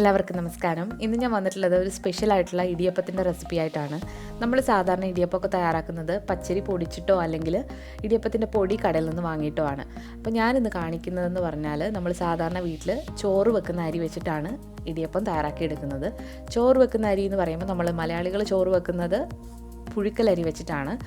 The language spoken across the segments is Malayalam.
എല്ലാവർക്കും നമസ്കാരം. ഇന്ന് ഞാൻ വന്നിട്ടുള്ളത് ഒരു സ്പെഷ്യൽ ആയിട്ടുള്ള ഇടിയപ്പത്തിന്റെ റെസിപ്പി ആയിട്ടാണ്. നമ്മൾ സാധാരണ ഇടിയപ്പമൊക്കെ തയ്യാറാക്കുന്നത് പച്ചരി പൊടിച്ചിട്ടോ അല്ലെങ്കിൽ ഇടിയപ്പത്തിന്റെ പൊടി കടയിൽ നിന്ന് വാങ്ങിയിട്ടോ ആണ്. അപ്പോൾ ഞാനിന്ന് കാണിക്കുന്നതെന്ന് പറഞ്ഞാൽ നമ്മൾ സാധാരണ വീട്ടിൽ ചോറ് വെക്കുന്ന അരി വെച്ചിട്ടാണ് ഇടിയപ്പം തയ്യാറാക്കിയെടുക്കുന്നത്. ചോറ് വെക്കുന്ന അരി എന്ന് പറയുമ്പോൾ നമ്മൾ മലയാളികൾ ചോറ് വെക്കുന്നത് പുഴുക്കലരി വെച്ചിട്ടാണ്.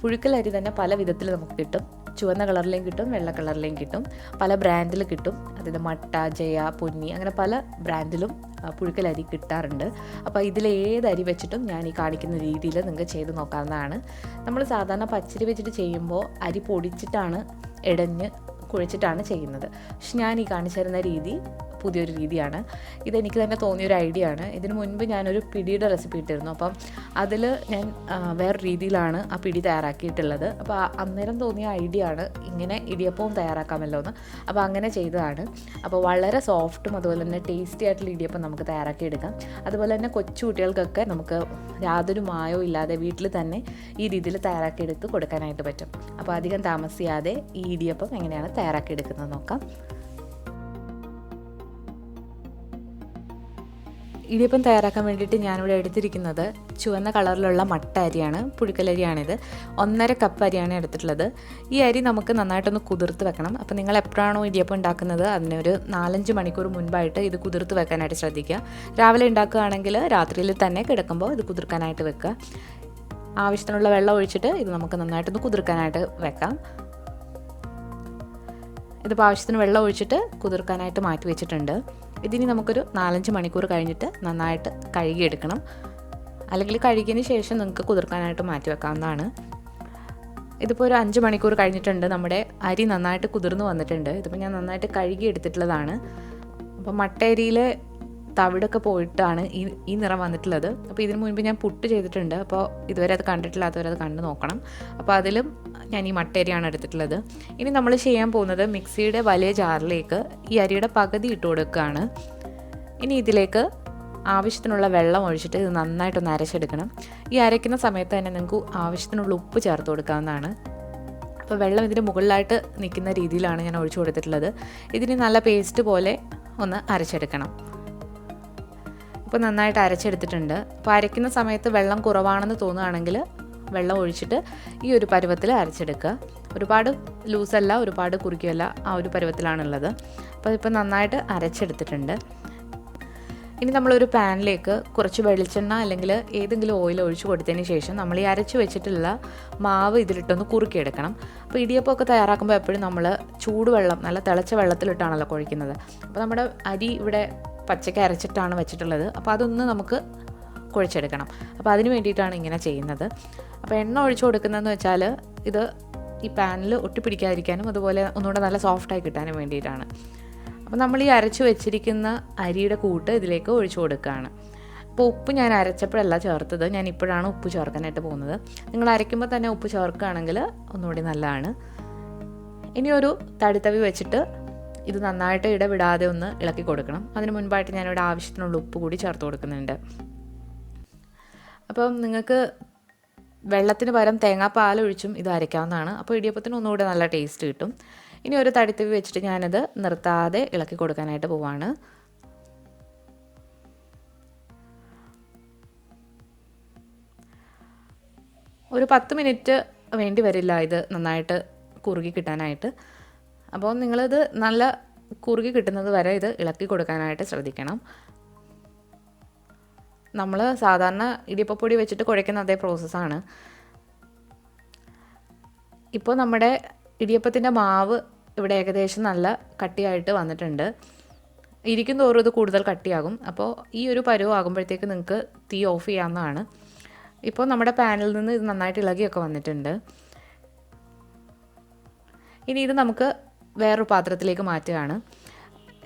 പുഴുക്കലരി തന്നെ പല വിധത്തിൽ നമുക്ക് കിട്ടും. ചുവന്ന കളറിലേയും കിട്ടും വെള്ള കളറിലേയും കിട്ടും. പല ബ്രാൻഡിൽ കിട്ടും. അതായത് മട്ട ജയ പൊന്നി അങ്ങനെ പല ബ്രാൻഡിലും പുഴുക്കലരി കിട്ടാറുണ്ട്. അപ്പോൾ ഇതിൽ ഏത് അരി വെച്ചിട്ടും ഞാൻ ഈ കാണിക്കുന്ന രീതിയിൽ നിങ്ങൾക്ക് ചെയ്ത് നോക്കാവുന്നതാണ്. നമ്മൾ സാധാരണ പച്ചരി വെച്ചിട്ട് ചെയ്യുമ്പോൾ അരി പൊടിച്ചിട്ടാണ് ഇടഞ്ഞ് കുഴച്ചിട്ടാണ് ചെയ്യുന്നത്. പക്ഷെ ഞാൻ ഈ കാണിച്ചു തരുന്ന രീതി പുതിയൊരു രീതിയാണ്. ഇതെനിക്ക് തന്നെ തോന്നിയൊരു ഐഡിയ ആണ്. ഇതിനു മുൻപ് ഞാനൊരു പിടിയുടെ റെസിപ്പി ഇട്ടിരുന്നു. അപ്പം അതിൽ ഞാൻ വേറെ രീതിയിലാണ് ആ പിടി തയ്യാറാക്കിയിട്ടുള്ളത്. അപ്പോൾ അന്നേരം തോന്നിയ ഐഡിയ ആണ് ഇങ്ങനെ ഇടിയപ്പവും തയ്യാറാക്കാമല്ലോ എന്ന് അപ്പോൾ അങ്ങനെ ചെയ്തതാണ്. അപ്പോൾ വളരെ സോഫ്റ്റും അതുപോലെ തന്നെ ടേസ്റ്റി ആയിട്ടുള്ള ഇടിയപ്പം നമുക്ക് തയ്യാറാക്കി എടുക്കാം അതുപോലെ തന്നെ കൊച്ചു കുട്ടികൾക്കൊക്കെ നമുക്ക് യാതൊരു മായോ ഇല്ലാതെ വീട്ടിൽ തന്നെ ഈ രീതിയിൽ തയ്യാറാക്കിയെടുത്ത് കൊടുക്കാനായിട്ട് പറ്റും. അപ്പോൾ അധികം താമസിയാതെ ഈ ഇടിയപ്പം എങ്ങനെയാണ് തയ്യാറാക്കിയെടുക്കുന്നത് നോക്കാം. ഇടിയപ്പം തയ്യാറാക്കാൻ വേണ്ടിയിട്ട് ഞാനിവിടെ എടുത്തിരിക്കുന്നത് ചുവന്ന കളറിലുള്ള മട്ട അരിയാണ് പുഴുക്കലരിയാണിത് ഒന്നര കപ്പ് അരിയാണ് എടുത്തിട്ടുള്ളത്. ഈ അരി നമുക്ക് നന്നായിട്ടൊന്ന് കുതിർത്ത് വെക്കണം. അപ്പോൾ നിങ്ങൾ എപ്പോഴാണോ ഇടിയപ്പം ഉണ്ടാക്കുന്നത് അതിനൊരു നാലഞ്ച് മണിക്കൂർ മുൻപായിട്ട് ഇത് കുതിർത്ത് വെക്കാനായിട്ട് ശ്രദ്ധിക്കുക. രാവിലെ ഉണ്ടാക്കുകയാണെങ്കിൽ രാത്രിയിൽ തന്നെ കിടക്കുമ്പോൾ ഇത് കുതിർക്കാനായിട്ട് വെക്കുക. ആവശ്യത്തിനുള്ള വെള്ളം ഒഴിച്ചിട്ട് ഇത് നമുക്ക് നന്നായിട്ടൊന്ന് കുതിർക്കാനായിട്ട് വെക്കാം. ഇതിപ്പോൾ ആവശ്യത്തിന് വെള്ളം ഒഴിച്ചിട്ട് കുതിർക്കാനായിട്ട് മാറ്റി വെച്ചിട്ടുണ്ട്. ഇതിനി നമുക്കൊരു നാലഞ്ച് മണിക്കൂർ കഴിഞ്ഞിട്ട് നന്നായിട്ട് കഴുകിയെടുക്കണം. അല്ലെങ്കിൽ കഴുകിയതിന് ശേഷം നിങ്ങൾക്ക് കുതിർക്കാനായിട്ട് മാറ്റി വെക്കാവുന്നതാണ്. ഇതിപ്പോൾ ഒരു അഞ്ച് മണിക്കൂർ കഴിഞ്ഞിട്ടുണ്ട്. നമ്മുടെ അരി നന്നായിട്ട് കുതിർന്ന് വന്നിട്ടുണ്ട്. ഇതിപ്പോൾ ഞാൻ നന്നായിട്ട് കഴുകി എടുത്തിട്ടുള്ളതാണ് അപ്പോൾ മട്ടയരിയിൽ തവിടൊക്കെ പോയിട്ടാണ് ഈ ഈ നിറം വന്നിട്ടുള്ളത്. അപ്പോൾ ഇതിനു മുൻപ് ഞാൻ പുട്ട് ചെയ്തിട്ടുണ്ട്. അപ്പോൾ ഇതുവരെ അത് കണ്ടിട്ടില്ലാത്തവരത് കണ്ടു നോക്കണം. അപ്പോൾ അതിലും ഞാൻ ഈ മട്ടരിയാണ് എടുത്തിട്ടുള്ളത്. ഇനി നമ്മൾ ചെയ്യാൻ പോകുന്നത് മിക്സിയുടെ വലിയ ജാറിലേക്ക് ഈ അരിയുടെ പകുതി ഇട്ട് കൊടുക്കുകയാണ്. ഇനി ഇതിലേക്ക് ആവശ്യത്തിനുള്ള വെള്ളം ഒഴിച്ചിട്ട് ഇത് നന്നായിട്ടൊന്ന് അരച്ചെടുക്കണം. ഈ അരയ്ക്കുന്ന സമയത്ത് തന്നെ നിങ്ങൾക്ക് ആവശ്യത്തിനുള്ള ഉപ്പ് ചേർത്ത് കൊടുക്കാവുന്നതാണ്. അപ്പോൾ വെള്ളം ഇതിന്റെ മുകളിലായിട്ട് നിൽക്കുന്ന രീതിയിലാണ് ഞാൻ ഒഴിച്ചു കൊടുത്തിട്ടുള്ളത്. ഇതിന് നല്ല പേസ്റ്റ് പോലെ ഒന്ന് അരച്ചെടുക്കണം. ഇപ്പോൾ നന്നായിട്ട് അരച്ചെടുത്തിട്ടുണ്ട്. അപ്പോൾ അരയ്ക്കുന്ന സമയത്ത് വെള്ളം കുറവാണെന്ന് തോന്നുകയാണെങ്കിൽ വെള്ളം ഒഴിച്ചിട്ട് ഈ ഒരു പരുവത്തിൽ അരച്ചെടുക്കുക. ഒരുപാട് ലൂസല്ല ഒരുപാട് കുറുക്കിയല്ല ആ ഒരു പരുവത്തിലാണുള്ളത്. അപ്പോൾ ഇപ്പോൾ നന്നായിട്ട് അരച്ചെടുത്തിട്ടുണ്ട്. ഇനി നമ്മളൊരു പാനിലേക്ക് കുറച്ച് വെളിച്ചെണ്ണ അല്ലെങ്കിൽ ഏതെങ്കിലും ഓയിൽ ഒഴിച്ച് കൊടുത്തതിന് ശേഷം നമ്മൾ ഈ അരച്ച് വെച്ചിട്ടുള്ള മാവ് ഇതിലിട്ടൊന്ന് കുറുക്കിയെടുക്കണം. അപ്പോൾ ഇടിയപ്പമൊക്കെ തയ്യാറാക്കുമ്പോൾ എപ്പോഴും നമ്മൾ ചൂടുവെള്ളം നല്ല തിളച്ച വെള്ളത്തിലിട്ടാണല്ലോ കുഴിക്കുന്നത് അപ്പോൾ നമ്മുടെ അരി ഇവിടെ പച്ചയ്ക്ക് അരച്ചിട്ടാണ് വെച്ചിട്ടുള്ളത്. അപ്പോൾ അതൊന്ന് നമുക്ക് കുഴച്ചെടുക്കണം. അപ്പോൾ അതിന് വേണ്ടിയിട്ടാണ് ഇങ്ങനെ ചെയ്യുന്നത്. അപ്പോൾ എണ്ണ ഒഴിച്ചു കൊടുക്കുന്നതെന്ന് വെച്ചാൽ ഇത് ഈ പാനിൽ ഒട്ടിപ്പിടിക്കാതിരിക്കാനും അതുപോലെ ഒന്നുകൂടെ നല്ല സോഫ്റ്റായി കിട്ടാനും വേണ്ടിയിട്ടാണ്. അപ്പോൾ നമ്മൾ ഈ അരച്ച് വെച്ചിരിക്കുന്ന അരിയുടെ കൂട്ട് ഇതിലേക്ക് ഒഴിച്ചു കൊടുക്കുകയാണ്. അപ്പോൾ ഉപ്പ് ഞാൻ അരച്ചപ്പോഴല്ല ചേർത്തത്. ഞാൻ ഇപ്പോഴാണ് ഉപ്പ് ചേർക്കാനായിട്ട് പോകുന്നത്. നിങ്ങൾ അരയ്ക്കുമ്പോൾ തന്നെ ഉപ്പ് ചേർക്കുകയാണെങ്കിൽ ഒന്നുകൂടി നല്ലതാണ്. ഇനി ഒരു തടിത്തവി വെച്ചിട്ട് ഇത് നന്നായിട്ട് ഇടവിടാതെ ഒന്ന് ഇളക്കി കൊടുക്കണം. അതിന് മുൻപായിട്ട് ഞാനിവിടെ ആവശ്യത്തിനുള്ള ഉപ്പ് കൂടി ചേർത്ത് കൊടുക്കുന്നുണ്ട്. അപ്പം നിങ്ങൾക്ക് വെള്ളത്തിന് പകരം തേങ്ങാപ്പാൽ ഒഴിച്ചും ഇത് അരയ്ക്കാവുന്നതാണ്. അപ്പോൾ ഇടിയപ്പത്തിന് ഒന്നുകൂടെ നല്ല ടേസ്റ്റ് കിട്ടും. ഇനി ഒരു തടിത്തവി വെച്ചിട്ട് ഞാനത് നിർത്താതെ ഇളക്കി കൊടുക്കാനായിട്ട് പോവാണ്. ഒരു പത്ത് മിനിറ്റ് വേണ്ടി വരില്ല ഇത് നന്നായിട്ട് കുറുകി കിട്ടാനായിട്ട്. അപ്പോൾ നിങ്ങളിത് നല്ല കുറുകി കിട്ടുന്നത് വരെ ഇത് ഇളക്കി കൊടുക്കാനായിട്ട് ശ്രദ്ധിക്കണം. നമ്മൾ സാധാരണ ഇടിയപ്പപ്പൊടി വെച്ചിട്ട് കുഴയ്ക്കുന്ന അതേ പ്രോസസ്സാണ് ഇപ്പോൾ നമ്മുടെ ഇടിയപ്പത്തിന്റെ മാവ് ഇവിടെ ഏകദേശം നല്ല കട്ടിയായിട്ട് വന്നിട്ടുണ്ട്. ഇരിക്കും തോറും ഇത് കൂടുതൽ കട്ടിയാകും. അപ്പോൾ ഈ ഒരു പരുവ് ആകുമ്പോഴത്തേക്ക് നിങ്ങൾക്ക് തീ ഓഫ് ചെയ്യാവുന്നതാണ്. ഇപ്പോൾ നമ്മുടെ പാനിൽ നിന്ന് ഇത് നന്നായിട്ട് ഇളകിയൊക്കെ വന്നിട്ടുണ്ട്. ഇനി ഇത് നമുക്ക് വേറൊരു പാത്രത്തിലേക്ക് മാറ്റുകയാണ്.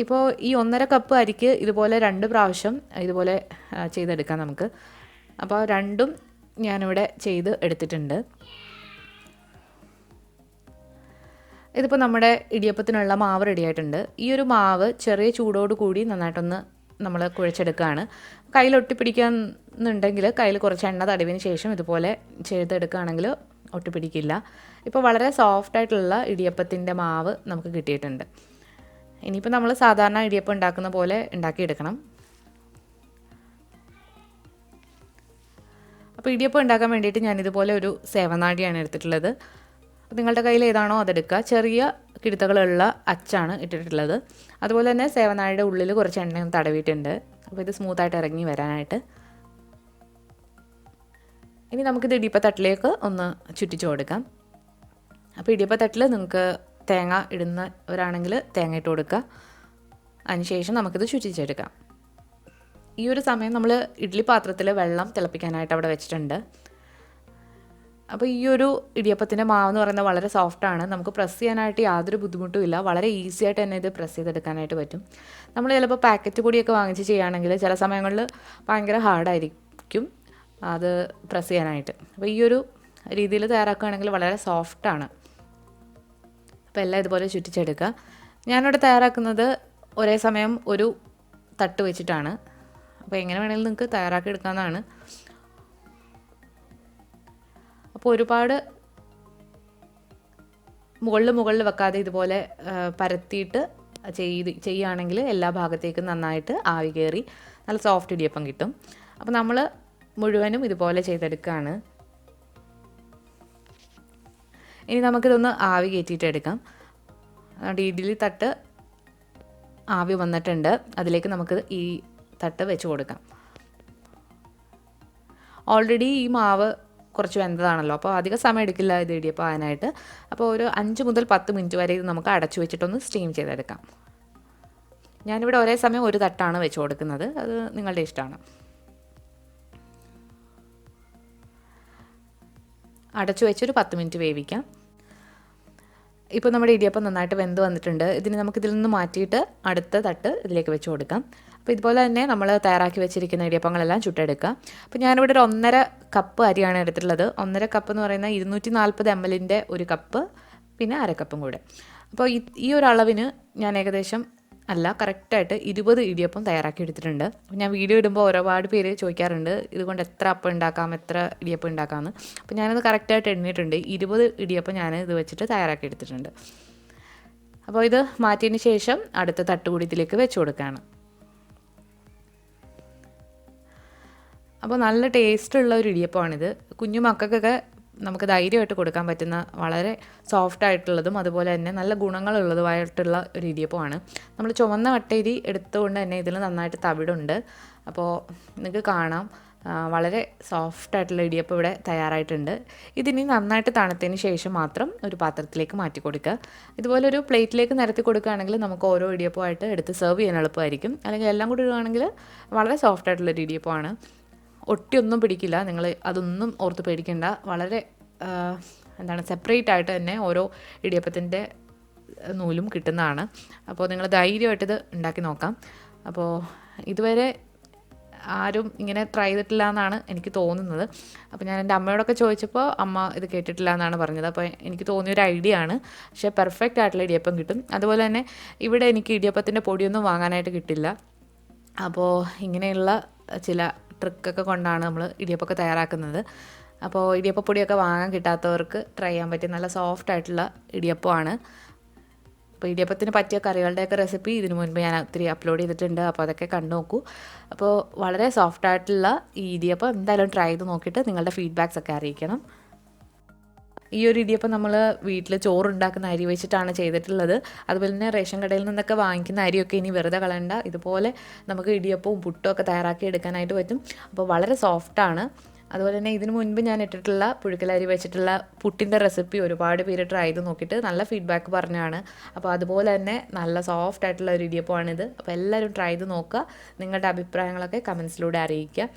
ഇപ്പോൾ ഈ ഒന്നര കപ്പ് അരിക്ക് ഇതുപോലെ രണ്ട് പ്രാവശ്യം ഇതുപോലെ ചെയ്തെടുക്കാം നമുക്ക്. അപ്പോൾ രണ്ടും ഞാനിവിടെ ചെയ്ത് എടുത്തിട്ടുണ്ട്. ഇതിപ്പോൾ നമ്മുടെ ഇടിയപ്പത്തിനുള്ള മാവ് റെഡിയായിട്ടുണ്ട് ഈ ഒരു മാവ് ചെറിയ ചൂടോട് കൂടി നന്നായിട്ടൊന്ന് നമ്മൾ കുഴച്ചെടുക്കുകയാണ് കയ്യിൽ ഒട്ടിപ്പിടിക്കാന്നുണ്ടെങ്കിൽ കയ്യിൽ കുറച്ച് എണ്ണ തടവിന് ശേഷം ഇതുപോലെ ചെയ്തെടുക്കുകയാണെങ്കിൽ ഒട്ടിപ്പിടിക്കില്ല. ഇപ്പോൾ വളരെ സോഫ്റ്റ് ആയിട്ടുള്ള ഇടിയപ്പത്തിന്റെ മാവ് നമുക്ക് കിട്ടിയിട്ടുണ്ട്. ഇനിയിപ്പോൾ നമ്മൾ സാധാരണ ഇടിയപ്പം ഉണ്ടാക്കുന്ന പോലെ ഉണ്ടാക്കിയെടുക്കണം. അപ്പോൾ ഇടിയപ്പം ഉണ്ടാക്കാൻ വേണ്ടിയിട്ട് ഞാൻ ഇതുപോലെ ഒരു സേവനാടിയാണ് എടുത്തിട്ടുള്ളത്. നിങ്ങളുടെ കയ്യിൽ ഏതാണോ അതെടുക്കുക. ചെറിയ കിടുത്തകളുള്ള അച്ചാണ് ഇട്ടിട്ടുള്ളത്. അതുപോലെ തന്നെ സേവനാടിയുടെ ഉള്ളിൽ കുറച്ച് എണ്ണയും തടവിയിട്ടുണ്ട്. അപ്പോൾ ഇത് സ്മൂത്തായിട്ട് ഇറങ്ങി വരാനായിട്ട്. ഇനി നമുക്കിത് ഇടിയപ്പത്തട്ടിലേക്ക് ഒന്ന് ചുറ്റിച്ചു കൊടുക്കാം. അപ്പോൾ ഇടിയപ്പത്തട്ടിൽ നിങ്ങൾക്ക് തേങ്ങ ഇടുന്നവരാണെങ്കിൽ തേങ്ങ ഇട്ട് കൊടുക്കുക. അതിനുശേഷം നമുക്കിത് ശുചിച്ചെടുക്കാം. ഈ ഒരു സമയം നമ്മൾ ഇഡ്ഡലി പാത്രത്തിൽ വെള്ളം തിളപ്പിക്കാനായിട്ട് അവിടെ വെച്ചിട്ടുണ്ട്. അപ്പോൾ ഈ ഒരു ഇടിയപ്പത്തിന്റെ എന്ന് പറയുന്നത് വളരെ സോഫ്റ്റാണ് നമുക്ക് പ്രസ് ചെയ്യാനായിട്ട് യാതൊരു ബുദ്ധിമുട്ടും ഇല്ല. വളരെ ഈസി ആയിട്ട് തന്നെ ഇത് പ്രസ് ചെയ്തെടുക്കാനായിട്ട് പറ്റും. നമ്മൾ ചിലപ്പോൾ പാക്കറ്റ് പൊടിയൊക്കെ വാങ്ങിച്ച് ചെയ്യുകയാണെങ്കിൽ ചില സമയങ്ങളിൽ ഭയങ്കര ഹാർഡായിരിക്കും അത് പ്രസ് ചെയ്യാനായിട്ട്. അപ്പോൾ ഈ ഒരു രീതിയിൽ തയ്യാറാക്കുകയാണെങ്കിൽ വളരെ സോഫ്റ്റാണ് അപ്പോൾ എല്ലാം ഇതുപോലെ ചുറ്റിച്ചെടുക്കുക. ഞാനിവിടെ തയ്യാറാക്കുന്നത് ഒരേ സമയം ഒരു തട്ട് വെച്ചിട്ടാണ്. അപ്പോൾ എങ്ങനെ വേണമെങ്കിലും നിങ്ങൾക്ക് തയ്യാറാക്കി എടുക്കാവുന്നതാണ്. അപ്പോൾ ഒരുപാട് മുകളിൽ മുകളിൽ വെക്കാതെ ഇതുപോലെ പരത്തിയിട്ട് ചെയ്ത് ചെയ്യുകയാണെങ്കിൽ എല്ലാ ഭാഗത്തേക്കും നന്നായിട്ട് ആവി കയറി നല്ല സോഫ്റ്റ് ഇടിയപ്പം കിട്ടും. അപ്പോൾ നമ്മൾ മുഴുവനും ഇതുപോലെ ചെയ്തെടുക്കുകയാണ്. ഇനി നമുക്കിതൊന്ന് ആവി കയറ്റിയിട്ട് എടുക്കാം. അതുകൊണ്ട് ഇഡ്ഡലി തട്ട് ആവി വന്നിട്ടുണ്ട്. അതിലേക്ക് നമുക്ക് ഈ തട്ട് വെച്ച് കൊടുക്കാം. ഓൾറെഡി ഈ മാവ് കുറച്ച് വെന്തതാണല്ലോ. അപ്പോൾ അധികം സമയം എടുക്കില്ല ഇത് ഇടിയപ്പം ആകാനായിട്ട് അപ്പോൾ ഒരു അഞ്ച് മുതൽ പത്ത് മിനിറ്റ് വരെ ഇത് നമുക്ക് അടച്ചു വെച്ചിട്ടൊന്ന് സ്റ്റീം ചെയ്തെടുക്കാം. ഞാനിവിടെ ഒരേ സമയം ഒരു തട്ടാണ് വെച്ച് കൊടുക്കുന്നത്. അത് നിങ്ങളുടെ ഇഷ്ടമാണ്. അടച്ചു വെച്ചൊരു പത്ത് മിനിറ്റ് വേവിക്കാം. ഇപ്പോൾ നമ്മുടെ ഇടിയപ്പം നന്നായിട്ട് വെന്ത് വന്നിട്ടുണ്ട്. ഇതിന് നമുക്ക് ഇതിൽ നിന്ന് മാറ്റിയിട്ട് അടുത്ത തട്ട് ഇതിലേക്ക് വെച്ച് കൊടുക്കാം. അപ്പോൾ ഇതുപോലെ തന്നെ നമ്മൾ തയ്യാറാക്കി വെച്ചിരിക്കുന്ന ഇടിയപ്പങ്ങളെല്ലാം ചുട്ടെടുക്കുക. അപ്പോൾ ഞാനിവിടെ ഒരു ഒന്നര കപ്പ് അരിയാണ് എടുത്തിട്ടുള്ളത്. ഒന്നര കപ്പ് എന്ന് പറയുന്ന ഇരുന്നൂറ്റി നാൽപ്പത് എം എല്ലിന്റെ ഒരു കപ്പ് പിന്നെ അര കപ്പും കൂടെ. അപ്പോൾ ഈ ഒരു അളവിന് ഞാൻ ഏകദേശം അല്ല കറക്റ്റായിട്ട് ഇരുപത് ഇടിയപ്പം തയ്യാറാക്കി എടുത്തിട്ടുണ്ട് അപ്പോൾ ഞാൻ വീഡിയോ ഇടുമ്പോൾ ഒരുപാട് പേര് ചോദിക്കാറുണ്ട് ഇതുകൊണ്ട് എത്ര അപ്പം ഉണ്ടാക്കാം? എത്ര ഇടിയപ്പം ഉണ്ടാക്കാമെന്ന് അപ്പോൾ ഞാനത് കറക്റ്റായിട്ട് എണ്ണിയിട്ടുണ്ട്. ഇരുപത് ഇടിയപ്പം ഞാൻ ഇത് വെച്ചിട്ട് തയ്യാറാക്കി എടുത്തിട്ടുണ്ട് അപ്പോൾ ഇത് മാറ്റിയതിന് ശേഷം അടുത്ത തട്ടുകൂടിയത്തിലേക്ക് വെച്ച് കൊടുക്കുകയാണ് അപ്പോൾ നല്ല ടേസ്റ്റുള്ള ഒരു ഇടിയപ്പമാണിത്. കുഞ്ഞു മക്കൾക്കൊക്കെ നമുക്ക് ധൈര്യമായിട്ട് കൊടുക്കാൻ പറ്റുന്ന വളരെ സോഫ്റ്റ് ആയിട്ടുള്ളതും അതുപോലെ തന്നെ നല്ല ഗുണങ്ങളുള്ളതുമായിട്ടുള്ള ഒരു ഇടിയപ്പമാണ്. നമ്മൾ ചുവന്ന വട്ടയരി എടുത്തുകൊണ്ട് തന്നെ ഇതിൽ നന്നായിട്ട് തവിടുണ്ട്. അപ്പോൾ നിങ്ങൾക്ക് കാണാം വളരെ സോഫ്റ്റ് ആയിട്ടുള്ള ഇടിയപ്പം ഇവിടെ തയ്യാറായിട്ടുണ്ട്. ഇതിനി നന്നായിട്ട് തണുത്തതിന് ശേഷം മാത്രം ഒരു പാത്രത്തിലേക്ക് മാറ്റി കൊടുക്കുക. ഇതുപോലെ ഒരു പ്ലേറ്റിലേക്ക് നിരത്തി കൊടുക്കുകയാണെങ്കിൽ നമുക്ക് ഓരോ ഇടിയപ്പമായിട്ട് എടുത്ത് സെർവ് ചെയ്യാൻ എളുപ്പമായിരിക്കും. അല്ലെങ്കിൽ എല്ലാം കൂടി ഇടുകയാണെങ്കിൽ വളരെ സോഫ്റ്റ് ആയിട്ടുള്ളൊരു ഇടിയപ്പമാണ്. ഒട്ടിയൊന്നും പിടിക്കില്ല. നിങ്ങൾ അതൊന്നും ഓർത്ത് പേടിക്കേണ്ട. വളരെ എന്താണ് സെപ്പറേറ്റ് ആയിട്ട് തന്നെ ഓരോ ഇടിയപ്പത്തിന്റെ നൂലും കിട്ടുന്നതാണ്. അപ്പോൾ നിങ്ങൾ ധൈര്യമായിട്ട് ഇത് ഉണ്ടാക്കി നോക്കാം. അപ്പോൾ ഇതുവരെ ആരും ഇങ്ങനെ ട്രൈ ചെയ്തിട്ടില്ല എന്നാണ് എനിക്ക് തോന്നുന്നത്. അപ്പോൾ ഞാൻ എന്റെ അമ്മയോടൊക്കെ ചോദിച്ചപ്പോൾ അമ്മ ഇത് കേട്ടിട്ടില്ല എന്നാണ് പറഞ്ഞത്. അപ്പോൾ എനിക്ക് തോന്നിയ ഒരു ഐഡിയ ആണ്. പക്ഷേ പെർഫെക്റ്റ് ആയിട്ടുള്ള ഇടിയപ്പം കിട്ടും. അതുപോലെ തന്നെ ഇവിടെ എനിക്ക് ഇടിയപ്പത്തിന്റെ പൊടിയൊന്നും വാങ്ങാനായിട്ട് കിട്ടില്ല. അപ്പോൾ ഇങ്ങനെയുള്ള ചില ട്രിക്കൊക്കെ കൊണ്ടാണ് നമ്മൾ ഇടിയപ്പമൊക്കെ തയ്യാറാക്കുന്നത്. അപ്പോൾ ഇടിയപ്പപ്പൊടിയൊക്കെ വാങ്ങാൻ കിട്ടാത്തവർക്ക് ട്രൈ ചെയ്യാൻ പറ്റിയ നല്ല സോഫ്റ്റ് ആയിട്ടുള്ള ഇടിയപ്പമാണ്. അപ്പോൾ ഇടിയപ്പത്തിന് പറ്റിയ കറികളുടെയൊക്കെ റെസിപ്പി ഇതിനു മുൻപ് ഞാൻ ഒത്തിരി അപ്ലോഡ് ചെയ്തിട്ടുണ്ട്. അപ്പോൾ അതൊക്കെ കണ്ടു നോക്കൂ. അപ്പോൾ വളരെ സോഫ്റ്റ് ആയിട്ടുള്ള ഈ ഇടിയപ്പം എന്തായാലും ട്രൈ ചെയ്ത് നോക്കിയിട്ട് നിങ്ങളുടെ ഫീഡ്ബാക്സ് ഒക്കെ അറിയിക്കണം. ഈ ഒരു ഇടിയപ്പം നമ്മൾ വീട്ടിൽ ചോറുണ്ടാക്കുന്ന അരി വെച്ചിട്ടാണ് ചെയ്തിട്ടുള്ളത്. അതുപോലെ തന്നെ റേഷൻ കടയിൽ നിന്നൊക്കെ വാങ്ങിക്കുന്ന അരിയൊക്കെ ഇനി വെറുതെ കളയണ്ട. ഇതുപോലെ നമുക്ക് ഇടിയപ്പവും പുട്ടും ഒക്കെ തയ്യാറാക്കി എടുക്കാനായിട്ട് പറ്റും. അപ്പോൾ വളരെ സോഫ്റ്റാണ് അതുപോലെ തന്നെ ഇതിനു മുൻപ് ഞാൻ ഇട്ടിട്ടുള്ള പുഴുക്കലരി വെച്ചിട്ടുള്ള പുട്ടിന്റെ റെസിപ്പി ഒരുപാട് പേര് ട്രൈ ചെയ്ത് നോക്കിയിട്ട് നല്ല ഫീഡ്ബാക്ക് പറഞ്ഞാണ് അപ്പോൾ അതുപോലെ തന്നെ നല്ല സോഫ്റ്റ് ആയിട്ടുള്ള ഒരു ഇടിയപ്പമാണിത്. അപ്പോൾ എല്ലാവരും ട്രൈ ചെയ്ത് നോക്കുക. നിങ്ങളുടെ അഭിപ്രായങ്ങളൊക്കെ കമൻസിലൂടെ അറിയിക്കുക.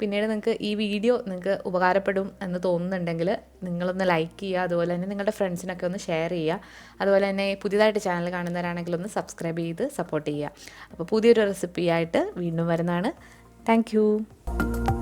പിന്നീട് നിങ്ങൾക്ക് ഈ വീഡിയോ നിങ്ങൾക്ക് ഉപകാരപ്പെടും എന്ന് തോന്നുന്നുണ്ടെങ്കിൽ നിങ്ങളൊന്ന് ലൈക്ക് ചെയ്യുക അതുപോലെ തന്നെ നിങ്ങളുടെ ഫ്രണ്ട്സിനൊക്കെ ഒന്ന് ഷെയർ ചെയ്യുക. അതുപോലെ തന്നെ പുതിയതായിട്ട് ചാനൽ കാണുന്നവരാണെങ്കിൽ ഒന്ന് സബ്സ്ക്രൈബ് ചെയ്ത് സപ്പോർട്ട് ചെയ്യുക. അപ്പോൾ പുതിയൊരു റെസിപ്പിയായിട്ട് വീണ്ടും വരുന്നതാണ്. താങ്ക്